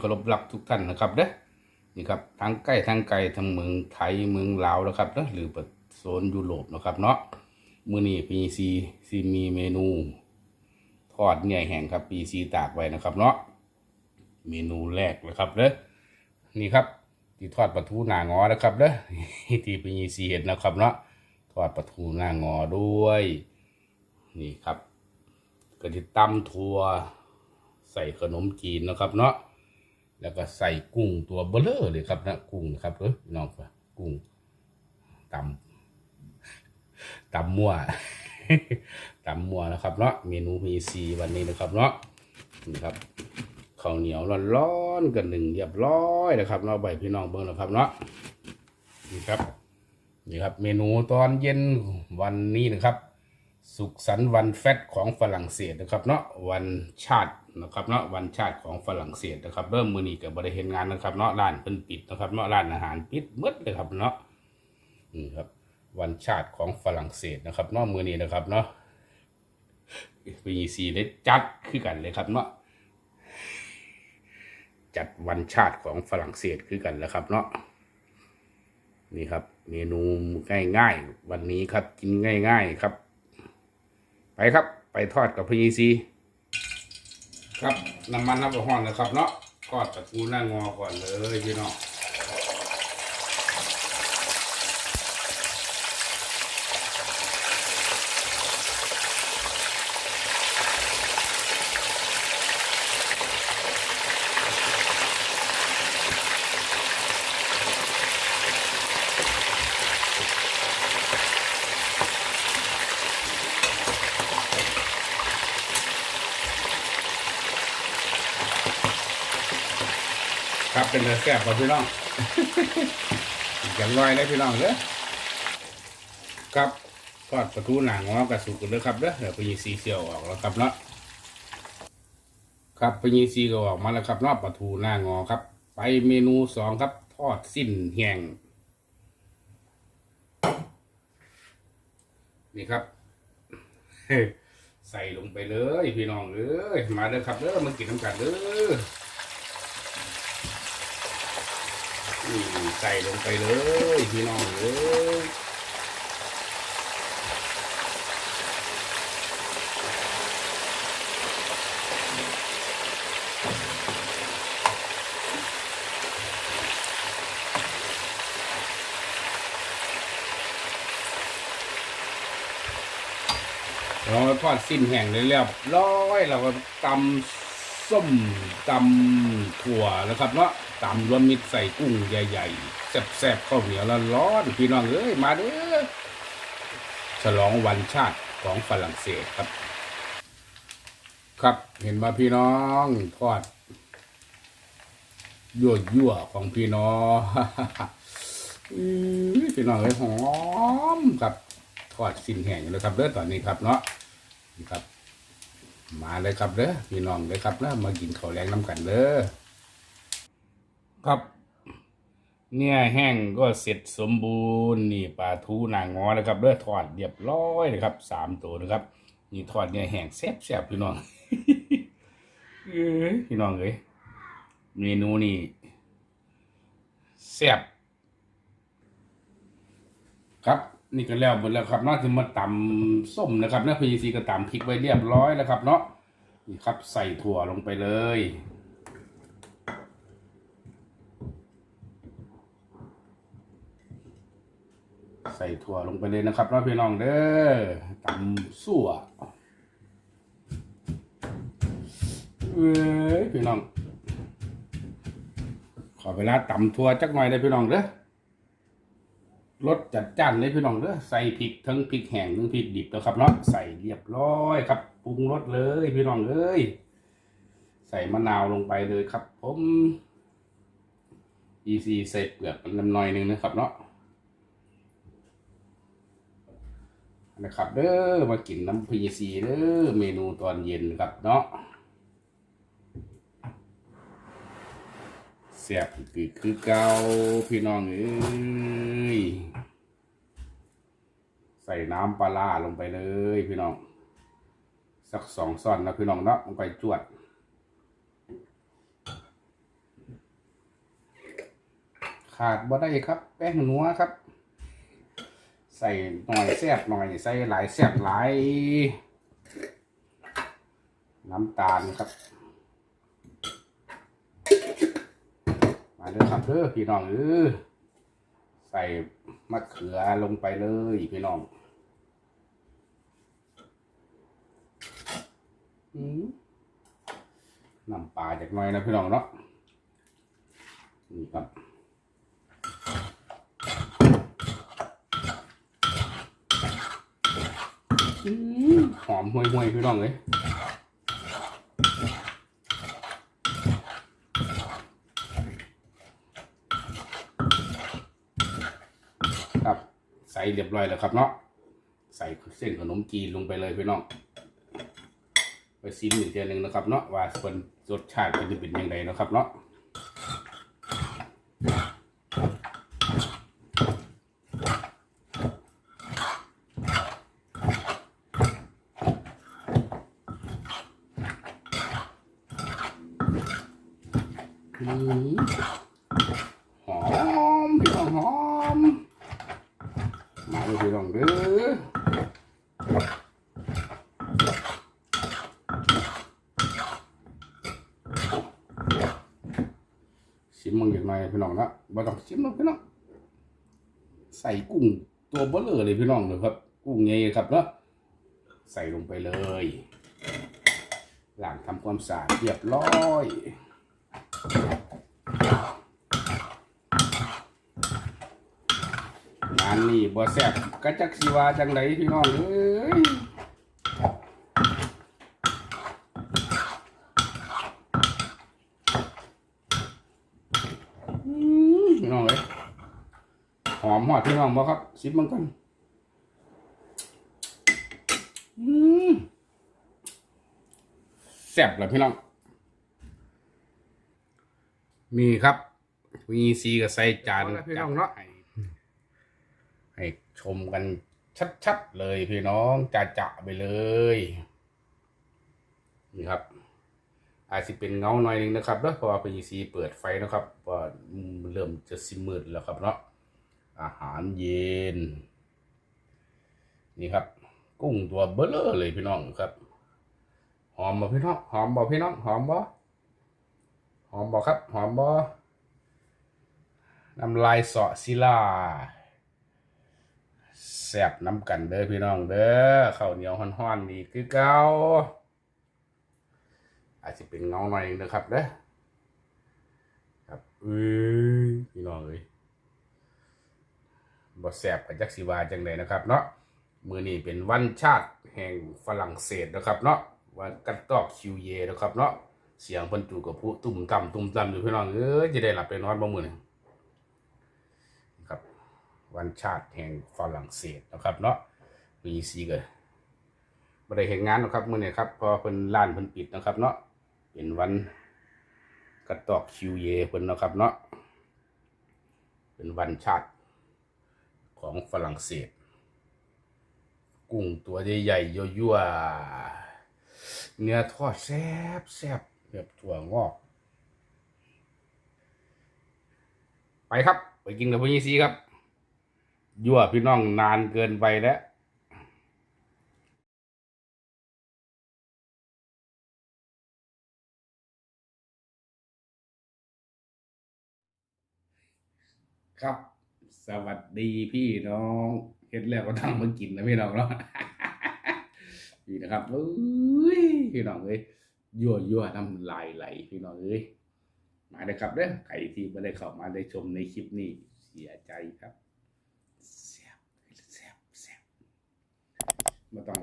่เคารพรักทุกท่านนะครับเด้อนี่ครับทั้งใกล้ทั้งไกลทั้งเมืองไทยเมืองลาวนะครับเด้อหรือโซนยุโรปนะครับเนาะมื้อนี้ปีซีซีมีเมนู ทอดเนื้อแห้งครับปีซีตากไว้นะครับเนาะเมนูแรกนะครับเด้อนี่ครับที่ทอดปลาทูหนางอนะครับเด้อที่ปีซีเห็ดนะครับเนาะทอดปลาทูหนางอด้วย นี่ครับก็จะตำถั่วใส่ขนมจีนนะครับเนาะ แล้วก็ใส่กุ้งตัวเบลอเลยครับนะกุ้งนะครับเออน้องครับกุ้งตำตำมั่วตำมั่วนะครับเนาะเมนูมีซีวันนี้นะครับเนาะนี่ครับข้าวเหนียวร้อนๆกันหนึ่งเรียบร้อยนะครับเนาะใบพี่น้องเบิ้งนะครับเนาะนี่ครับนี่ครับ เมนูตอนเย็นวันนี้นะครับ สุขสันต์วันแฟตของฝรั่งเศสนะครับเนาะวันชาติ นะครับเนาะวันชาติของฝรั่งเศสนะครับเริ่มมือนี้กับบริเห็นงานนะครับเนาะร้านเพิ่นปิดนะครับเนาะร้านอาหารปิดหมดเลยครับเนาะนี่ครับ วันชาติของฝรั่งเศสนะครับเนาะมือนี้นะครับเนาะปีซีได้จัดคือกันเลยครับเนาะจัดวันชาติของฝรั่งเศสคือกันแล้วครับเนาะนี่ครับ เมนูง่ายๆ วันนี้ครับกินง่าย ๆครับ ไปครับ ไปทอดกับพีซี ครับน้ำมันน้ำร้อนนะครับเนาะทอดตะกูหน้างอก่อนเลยพี่น้อง ครับเป็นเนื้อแซ่บครับพี่น้องอย่างลอยเลยพี่น้องเด้อครับทอดปลาทูหนังงอกระสุกกันเลยครับเด้อเดี๋ยวพีซีเสียวออกแล้วครับเนาะครับพีซีก็ออกมาแล้วครับเนาะปลาทูหน้างอครับ ไปเมนูสองครับ ทอดสิ้นแห้งนี่ครับใส่ลงไปเลยพี่น้องเอ้ยมาเด้อครับเด้อมากินน้ำกันเด้อ อืมใส่ลงไปเลยพี่น้องเอ้ยเราทอดสิ้นแห้งเลยเรียบร้อยเราก็ตำส้มตำถั่วแล้วครับเนาะ ตำรวมมิตรใส่กุ้งใหญ่ๆแซ่บๆข้าวเหนียวร้อนๆพี่น้องเอ้ยมาเด้อฉลองวันชาติของฝรั่งเศสครับ ครับเห็นมาพี่น้องทอดยั่วยั่วๆของพี่น้องอือพี่น้องเอ้ยหอมครับทอดสิ้นแห้งเลยครับเด้อตอนนี้ครับเนาะนี่ครับ มาเลยครับเด้อพี่น้องเลยครับนะมากินข้าวแรงน้ำกันเด้อ ครับ เนี่ยแห้งก็เสร็จสมบูรณ์นี่ปลาทูนางงอนะครับเด้อทอดเรียบร้อยเลยครับสามตัวนะครับ นี่ทอดเนี่ยแห้งแซ่บแซ่บพี่น้องเอ้ยพี่น้องเอ้ยเมนูนี่แซ่บครับนี่ก็แล้วหมดแล้วครับน่าจะมาตำส้มนะครับนะพีซีก็ตำพริกไว้เรียบร้อยแล้วครับเนาะนี่ครับใส่ถั่วลงไปเลย ใส่ถั่วลงไปเลยนะครับเนาะพี่น้องเด้อตำสั่วเอ้ยพี่น้อง ขอเวลาตำถั่วจักหน่อยได้พี่น้องเด้อรสจัดจ้านเลยพี่น้องเด้อใส่พริกทั้งพริกแห้งทั้งพริกดิบแล้วครับเนาะใส่เรียบร้อยครับปรุงรสเลยพี่น้องเอ้ยใส่มะนาวลงไปเลยครับผม EC ใส่เปลือกมันน้ำหน่อยหนึงนะครับเนาะ นะครับ เด้อมากินน้ำพีซีเด้อเมนูตอนเย็นครับเนาะแซ่บคือคือเกาพี่น้องเอ้ยใส่น้ำปลาร้าลงไปเลยพี่น้อง สักสองซอนนะพี่น้องเนาะลงไปจวดขาดบ่ได้ครับ แป้งนัวครับ ใส่หน่อยแซ่บหน่อย ใส่หลายแซ่บหลาย น้ำตาลครับ มาเด้อครับเด้อพี่น้องเออใส่มะเขือลงไปเลยพี่น้องน้ำปลาจากหน่อยนะพี่น้องเนาะนี่ครับ อืมหอมห่วยๆพี่น้องเลยครับใส่เรียบร้อยแล้วครับเนาะใส่เส้นขนมจีนลงไปเลยพี่น้องไปซิมอีกเทียหนึ่งนะครับเนาะว่าส่วนรสชาติเป็นเป็นยังไงนะครับเนาะอืมหอมพี่น้องหอม มาเลยพี่น้องเด้อชิมมึงอย่างไร พี่น้องนะบ่ต้องชิมหรอกพี่น้องใส่กุ้งตัวเบลอเลยพี่น้องเลยครับ กุ้งใหญ่ครับเนาะใส่ลงไปเลยล้างทำความสะอาดเรียบร้อยงานนี้บ่แซ่บกะจักสิว่าจังไดพี่น้องเอ้ยอืมพี่น้องเอ้ยหอมหอด พี่น้องบ่ครับชิมมันกันอืมแซ่บเลยพี่น้องนี่ครับวีซีกับใส่จานพี่น้องเนาะให้ชมกันชัดๆเลยพี่น้องจะจะๆไปเลย นี่ครับอาจจะเป็นเงาหน่อยนึงนะครับเนอะเพราะว่า PEC เปิดไฟนะครับว่าเริ่มจะสิมืดแล้วครับเนาะ อาหารเย็น นี่ครับ กุ้งตัวเบลเลอร์เลยพี่น้องครับหอมบ่พี่น้องหอมบ่พี่น้องหอมบ่หอมบ่ครับหอมบ่น้ำลายเสาะศิลาแซ่บน้ำกันเด้อพี่น้องเด้อข้าวเหนียวฮ้อนๆนี่คือเก่าอาจจะเป็นเงาหน่อยนะครับเด้อครับเอ้ยพี่น้องเอ้ย บ่แซ่บกับจักสิวาจังไดนะครับเนาะมือนี้เป็นวันชาติแห่งฝรั่งเศสนะครับเนาะวันกันตอกคิวเยนะครับเนาะเสียงเพิ่นจูกับผู้ตุ่มต่ำตุ่มต่ำอยู่พี่น้องเอ้ยจะได้หลับไปนอนบ่มื้อนี้ครับ วันชาติแห่งฝรั่งเศสนะครับเนาะมีซีก็บ่ได้เห็นงานหรอกครับมือนี้ครับพอเพิ่นร้านเพิ่นปิดนะครับเนาะเป็นวันกระตอกคิวเยเพิ่นนะครับเนาะเป็นวันชาติ ของฝรั่งเศส กุ้งตัวใหญ่ๆยั่วๆเนื้อทอดแซ่บแซ่บแบบถั่วงอก ไปครับ ไปกินกับพี่ซีครับ ยั่วพี่น้องนานเกินไปแล้วครับ สวัสดีพี่น้องเฮ็ดแล้วก็ต้องมากินนะพี่น้องเนาะนี่นะครับเอ้ยพี่น้องเอ้ยยั่วยั่วน้ำลายไหลพี่น้องเอ้ยมาเลยครับเด้อใครที่ไม่ได้เข้ามาได้ชมในคลิปนี้เสียใจครับแซ่บแซ่บแซ่บม่ต้อง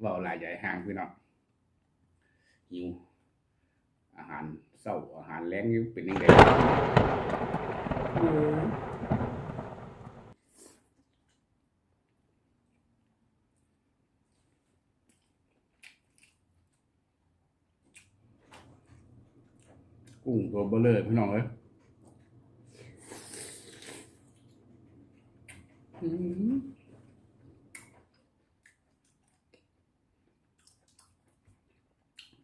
เว่าลายใหญ่ห่างพี่น้องหิวอาหารเศร้าอาหารแรงอยู่เป็นยังไง กุ้ง ตัวเบลเลอร์พี่น้องเอ้ยอืม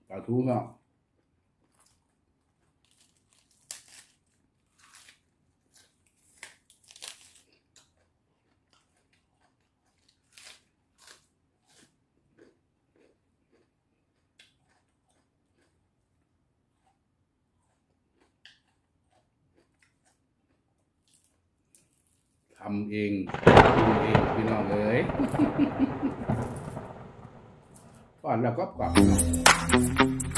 ปลาทูก็ ทำเองดูเองพี่น้องเอ้ยก่อนแล้วก็กลับครับ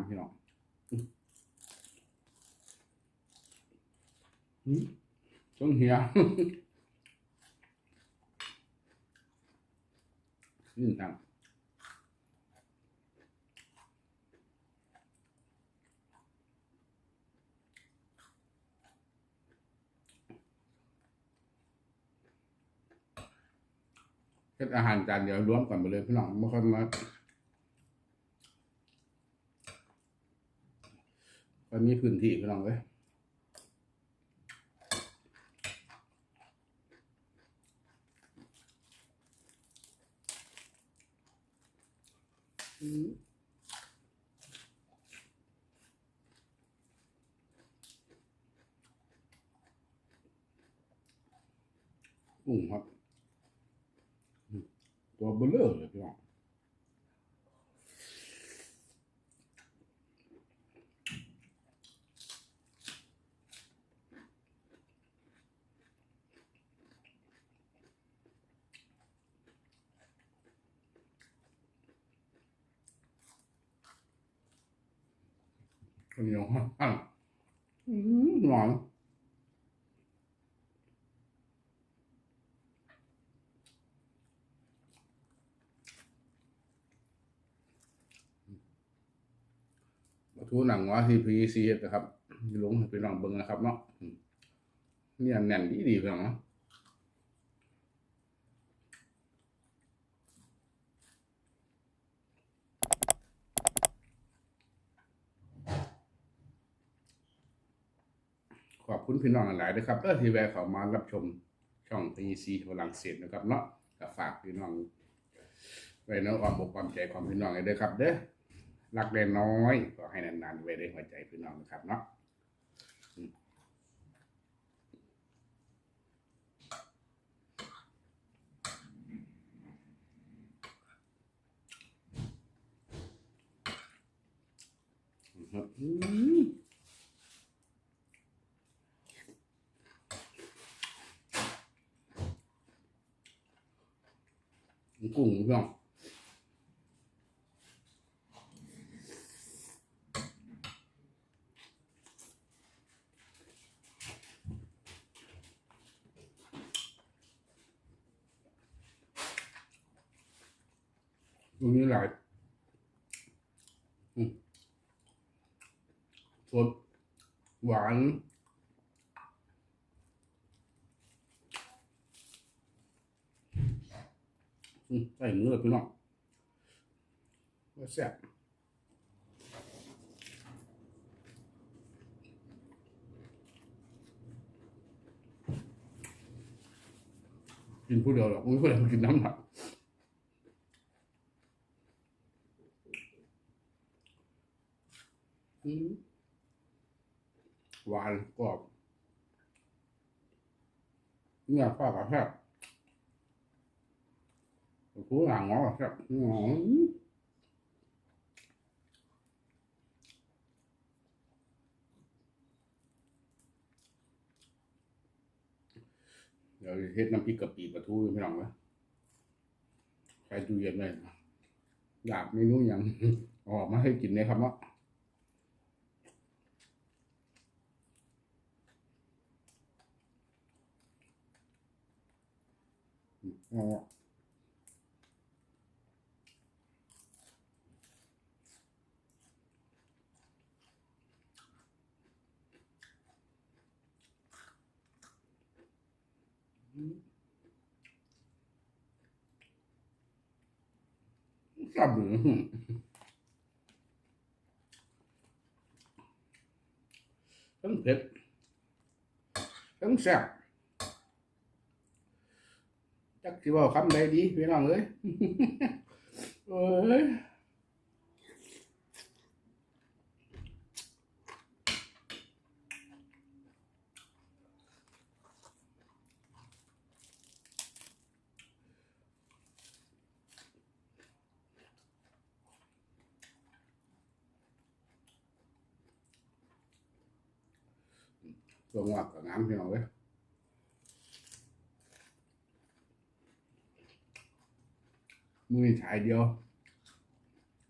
ามพี่น้องอืมอืมต้นเหียนี่ทางเฮ็ดอาหารจานเดียวรวมกันไปเลยพี่น้องไม่ค่อยมา ก็มีพื้นที่พี่น้องเลยอืมกุ้งครับตัวเบลเลอร์เลยพี่น้อง ข้าวเหนียวฮะอะอืมหวานมา ทูหนังว่าที่พีซีนะครับลงไปลองเบิ่งนะครับเนาะเนี่ยแน่นดีดีๆพี่น้องเนาะขอบคุณพี่น้องหลายๆนะครับเออที่แวะเข้ามารับชมช่องพีซีฝรั่งเศสนะครับเนาะก็ฝากพี่น้องไว้ในอ้อมอกอ้อมใจของพี่น้องเลยด้อครับเด้อ รักเล็กน้อยก็ให้นานๆไว้ได้หัวใจพี่น้องนะครับเนาะอืมครับกุ้งพี่น้อง ตรงนี้หลายอืมสดหวาน อืมใส่เนื้อพี่น้องแซ่บกินผู้เดียวหรอกไม่ผู้เดียวกินน้ำหนักหวานกรอบเนี่ยป้ากับแซ่บผู้หลังงอกับแพริก กะปิปลาทูให้พี่น้องไว้ใส่ตู้เย็นเลยอยากเมนูหยังออกมาให้กินเลยครับเนาอ๋อชอบหรือ ทั้งเผ็ดทั้งแซ่บจักสิเว่าคำใดดีพี่น้องเอ้ย เอ้ย ตัวงอกกับน้ำพี่น้องเอ้ยมือฉายเดียว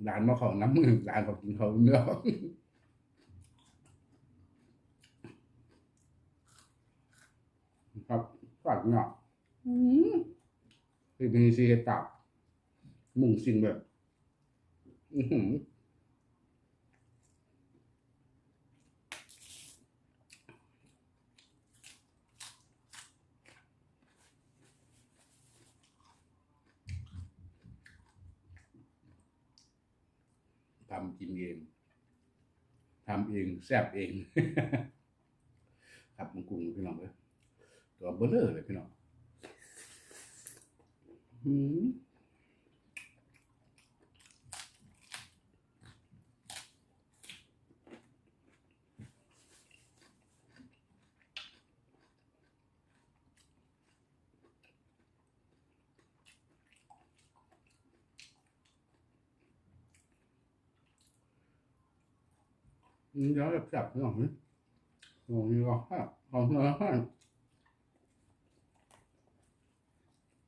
หลานมาของน้ำมือหลานของกินเขาเนื้อครับฝักเนาะคือเป็นซีเฮตับมุงสิ่งแบบ อื้อหือ ทำกินเองทำเองแซ่บเอง ครับมังกุ้งพี่น้องเลยตัวเบลเลอร์เลยพี่น้อง อืม เดี๋ยวแบบแซ่บพี่น้องเลยโอ้ยก็ฮะหอมเลยฮะ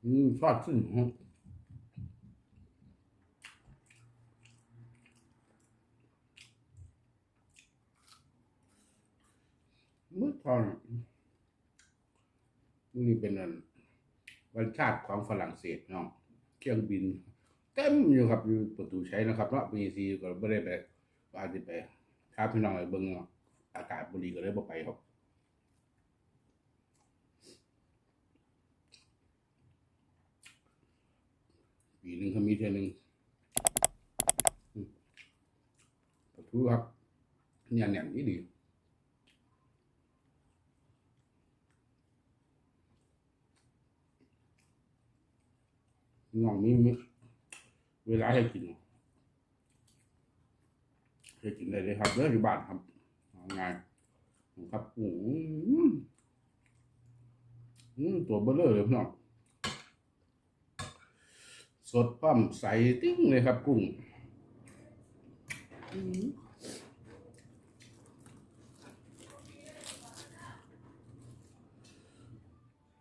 อืมทอดขึ้นฮะมืดทอนนี่เป็นอันวันชาติของฝรั่งเศสเนาะเครื่องบินเต็มอยู่ครับอยู่ประตูใช้นะครับเนาะปีซีก็ไม่ได้ไปว่าจะไป ถ้าพี่น้องไปเบิ่งอากาศบดีก็เลยบ่ไปครับปีหนึ่งเขามีเท่านึงอืมขอโทษครับเนี่ยแหนมนี่ดีน้องมีมีเวลาให้กิน ให้กินได้เลยครับเด้ออยู่บ้านครับเอาไงายครับอืมอืมตัวเบลเลอร์เลยพี่น้องสดปั้มใสติ้งเลยครับกุ้ง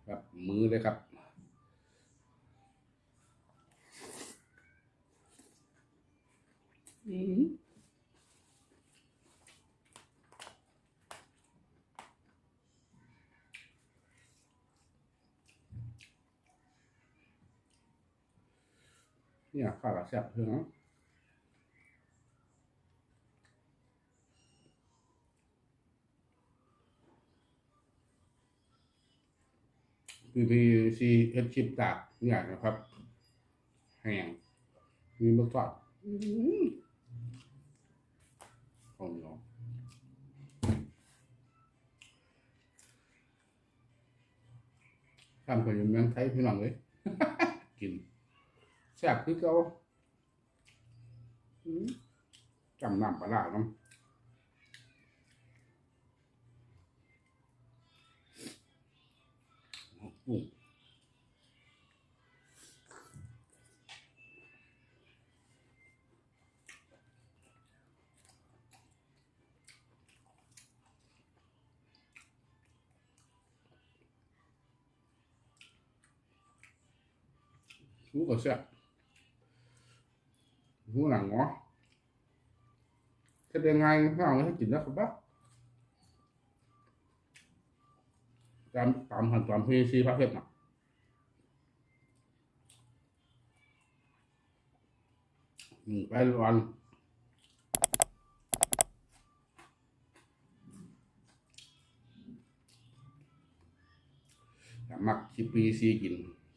ครับมือเลยครับอืม เนี่ยข้าวกระแซ่บเพื่อนเนาะพีพีซีเอฟชิปตากเนี่ยนะครับ แห้งมีมะกอกอื้อหือข้าวเหนียวทำเป็นเมืองไทยพี่น้องเลย กิน แซ่บคือเก่าอืมจำน้ำปลาร้าเนาะกุ้งหูก็แซ่บหูหนังงอจะเฮ็ดยังไงข้าวให้กินแล้วครับบ้าตามตามขั้นตอนพีซีพระเพชรน่ะไปวันมักชิปีซีกิน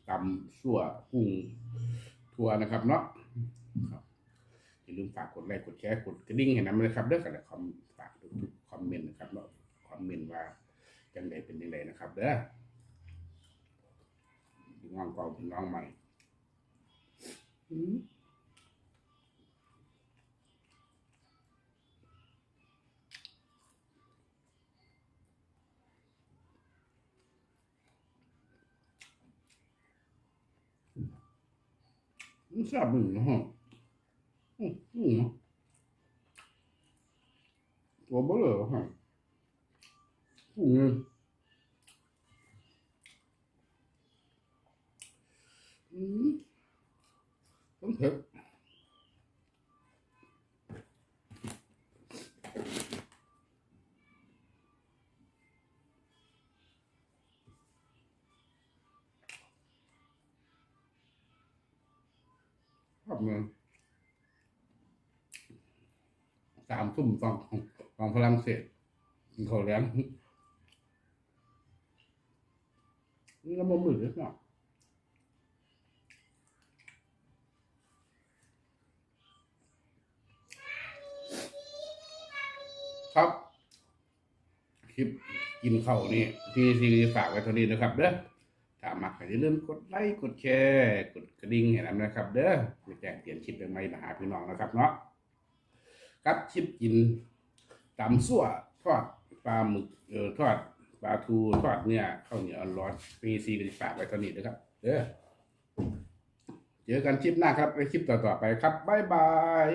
ตำสั่วกุ้งทัวนะครับเนาะครับ อย่าลืมฝากกดไลค์กดแชร์กดกระดิ่งให้นำเลยครับเด้อกันคอมฝากทุกคอมเมนต์นะครับเนาะคอมเมนต์ว่าจังใดเป็นจังใดนะครับ เด้อพี่น้องเก่าพี่น้องใหม่อืมมันแซ่บหนึ่งนะฮะอืมอืม ตัวเบลอฮะอืมอืมต้องเผ็ด ทุ่มฟังของของฝรั่งเศสกินข้าแล้งนี่น้ำมันมืดเลยเนาะครับ คลิปกินข้าวนี่ที่ซีฝากไว้เท่านี้นะครับ เด้อถ้ามักก็อย่าลืมกดไลค์กดแชร์ กดกระดิ่งให้นำนะครับ เด้อเพื่อแจ้งเตือนคลิปใหม่ๆมาหาพี่น้องนะครับเนาะ กับชิปกินตำซั่วทอดปลาหมึกเออทอดปลาทูทอดเนี่ยข้าวเหนียวร้อนปีซีก็ฝากไว้ตอนนี้นะครับเด้อเจอกันคลิปหน้าครับในคลิปต่อๆไปครับบ๊ายบาย